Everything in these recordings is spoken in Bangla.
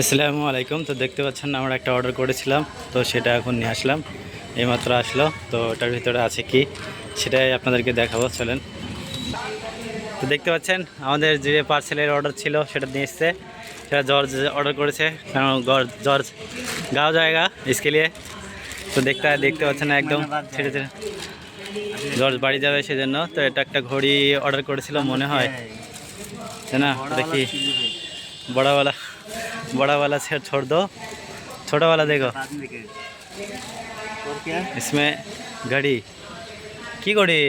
আসসালামু আলাইকুম। তো দেখতে পাচ্ছেন আমরা একটা অর্ডার করেছিলাম, তো সেটা এখন নিয়ে আসলাম। এইমাত্র আসলো, তো ওটার ভিতরে আছে কি, সেটাই আপনাদেরকে দেখাবো, চলেন। তো দেখতে পাচ্ছেন, আমাদের যে পার্সেলের অর্ডার ছিল, সেটা নিয়ে এসছে। সেটা জর্জ অর্ডার করেছে, কারণ জর্জ গাও জায়গা ইসকে তো দেখতে দেখতে পাচ্ছেন একদম, ছেড়ে ছেড়ে। জর্জ বাড়ি যাবে সেজন্য, তো এটা একটা ঘড়ি অর্ডার করেছিল, মনে হয়। তাই না? দেখি। বড়াওয়ালা। बड़ा वाला से छोड़ दो छोटा वाला देखो और क्या इसमें घड़ी কি ঘড়ি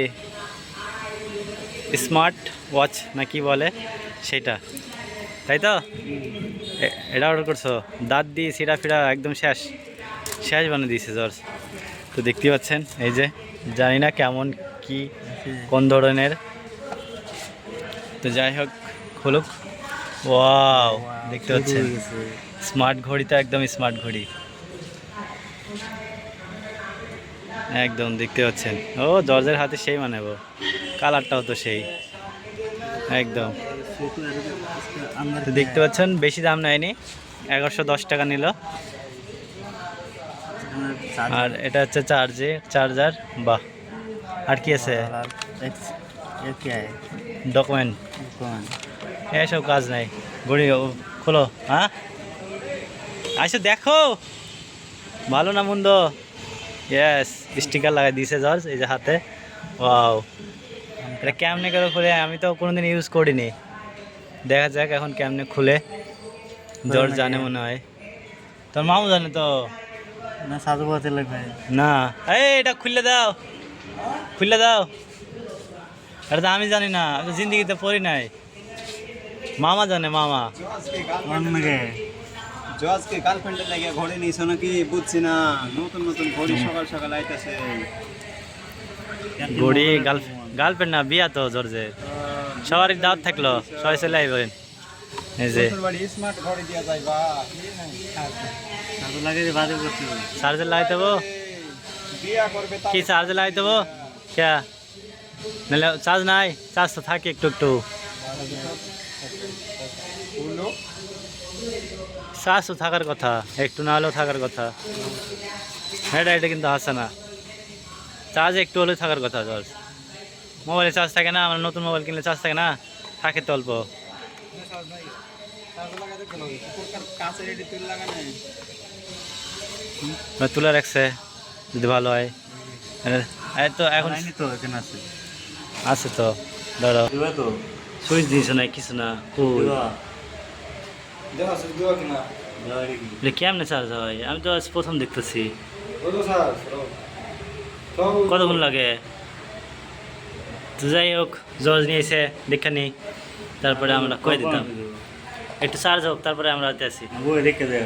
স্মার্ট ওয়াচ না কি বলে সেটা তাই তো এ- এটা অর্ডার করছো দাঁত দিয়ে সিরা ফিরা একদম শেষ শেষ বানিয়ে দিয়েছে জর্জ তো দেখতে পাচ্ছেন এই যে জানি না কেমন কি কোন ধরনের তো যাই হোক খুলুক ওয়াও দেখতে পাচ্ছেন। স্মার্ট ঘড়ি তো একদমই স্মার্ট ঘড়ি। একদম দেখতে পাচ্ছেন। ও জর্জের হাতে সেই মানে মানাবো কালারটাও তো সেই। একদম। দেখতে পাচ্ছেন বেশি দাম নেয়নি। এগারোশো দশ টাকা নিল। আর এটা হচ্ছে চার্জে চার্জার। বাহ। আর কি আছে? ডকুমেন্ট। এসব কাজ নাই। গড়ি খোলো হ্যাঁ? আইসো দেখো। ভালো না মন্দ? ইয়েস স্টিকার লাগাই দিয়েছে জর্জ এই যে হাতে। ও এটা কেমনে করে খুলে? আমি তো কোনোদিন ইউজ করিনি। দেখা যাক এখন কেমনে খুলে। জর্জ জানে মনে হয়। তোর মাও জানে তো। না সাজু লাগবে না। এই এটা খুলে দাও। খুলে দাও। এটা তো আমি জানি না জিন্দগিতে তো পড়ি নাই। মামা জানে মামা। জজকে গার্লফ্রেন্ডের লাগে ঘরে নিয়েছ নাকি? বুঝছি না। নতুন নতুন ঘড়ি সকাল সকাল আইতাছে। ঘড়ি গার্লফ্রেন্ড না বিয়া তো জর্জে। সবারই দাওয়াত থাকল সবাই চলে এই যে। চার্জার লাগাই দেবো? কি চার্জ লাগাই দেবো? ক্যা নাহলে চার্জ নাই চার্জ তো থাকে একটু একটু। হলো থাকার কথা একটু না হলেও থাকার কথা। এটা এটা কিন্তু আসে না চার্জ একটু হলেও থাকার কথা চার্জ মোবাইলে চার্জ থাকে না আমার নতুন মোবাইল কিনলে চার্জ থাকে না থাকে তো অল্প। তুলে রাখছে যদি ভালো হয়। তো এখন আছে। তো ধরো তো। সুইচ দিয়েছে না কিছু না কেমনে চার্জ হয়? আমি তো আজ প্রথম দেখতেছি। কতক্ষণ লাগে? তো যাই হোক জজ নিয়েছে দেখে নিই তারপরে আমরা কয়ে দিতাম। একটু চার্জ হোক তারপরে আমরা আসি দেখে যাই